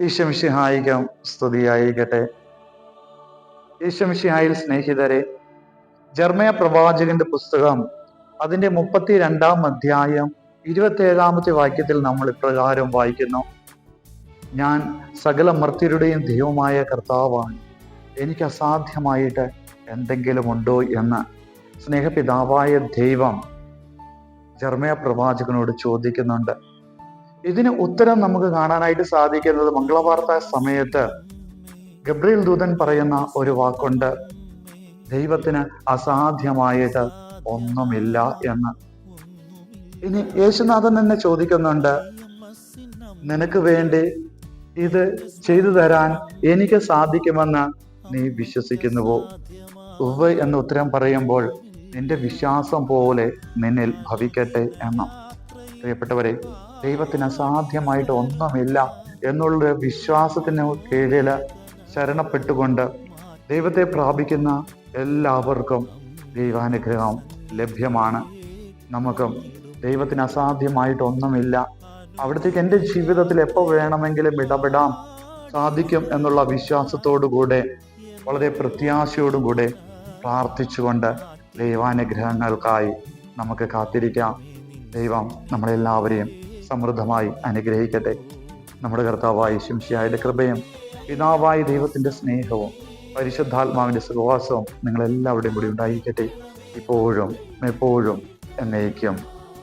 ഈശമിഷിഹായികം സ്തുതിയായിരിക്കട്ടെ. ഈശംഷിഹായിൽ സ്നേഹിതരെ ജർമ്മയ പ്രവാചകന്റെ പുസ്തകം അതിന്റെ മുപ്പത്തി രണ്ടാം അധ്യായം ഇരുപത്തി ഏഴാമത്തെ വാക്യത്തിൽ നമ്മൾ ഇപ്രകാരം വായിക്കുന്നു. ഞാൻ സകല മർത്യരുടെയും ദൈവമായ കർത്താവാണ്. എനിക്ക് അസാധ്യമായിട്ട് എന്തെങ്കിലും ഉണ്ടോ എന്ന് സ്നേഹപിതാവായ ദൈവം ജർമ്മയ പ്രവാചകനോട് ചോദിക്കുന്നുണ്ട്. ഇതിന് ഉത്തരം നമുക്ക് കാണാനായിട്ട് സാധിക്കുന്നത് മംഗളവാർത്ത സമയത്ത് ഗബ്രിയൽ ദൂതൻ പറയുന്ന ഒരു വാക്കുണ്ട്. ദൈവത്തിന് അസാധ്യമായിട്ട് ഒന്നുമില്ല എന്ന്. ഇനി യേശുനാഥൻ തന്നെ ചോദിക്കുന്നുണ്ട് നിനക്ക് വേണ്ടി ഇത് ചെയ്തു തരാൻ എനിക്ക് സാധിക്കുമെന്ന് നീ വിശ്വസിക്കുന്നുവോ? ഉവ് എന്ന് ഉത്തരം പറയുമ്പോൾ നിന്റെ വിശ്വാസം പോലെ നിന്നിൽ ഭവിക്കട്ടെ എന്നും. പ്രിയപ്പെട്ടവരെ ദൈവത്തിന് അസാധ്യമായിട്ട് ഒന്നുമില്ല എന്നുള്ള വിശ്വാസത്തിന് കീഴിൽ ശരണപ്പെട്ടുകൊണ്ട് ദൈവത്തെ പ്രാപിക്കുന്ന എല്ലാവർക്കും ദൈവാനുഗ്രഹം ലഭ്യമാണ്. നമുക്കും ദൈവത്തിന് അസാധ്യമായിട്ട് ഒന്നുമില്ല. അവിടത്തേക്ക് എന്റെ ജീവിതത്തിൽ എപ്പോൾ വേണമെങ്കിലും ഇടപെടാം സാധിക്കും എന്നുള്ള വിശ്വാസത്തോടു കൂടെ വളരെ പ്രത്യാശയോടും കൂടെ പ്രാർത്ഥിച്ചുകൊണ്ട് ദൈവാനുഗ്രഹങ്ങൾക്കായി നമുക്ക് കാത്തിരിക്കാം. ദൈവം നമ്മളെല്ലാവരെയും സമൃദ്ധമായി അനുഗ്രഹിക്കട്ടെ. നമ്മുടെ കർത്താവായി ശിംഷിയായുടെ കൃപയും പിതാവായ ദൈവത്തിന്റെ സ്നേഹവും പരിശുദ്ധാത്മാവിന്റെ സുഖവാസവും നിങ്ങളെല്ലാവരുടെയും കൂടി ഉണ്ടായിരിക്കട്ടെ. ഇപ്പോഴും എപ്പോഴും എന്നേക്കും.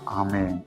ആമേൻ.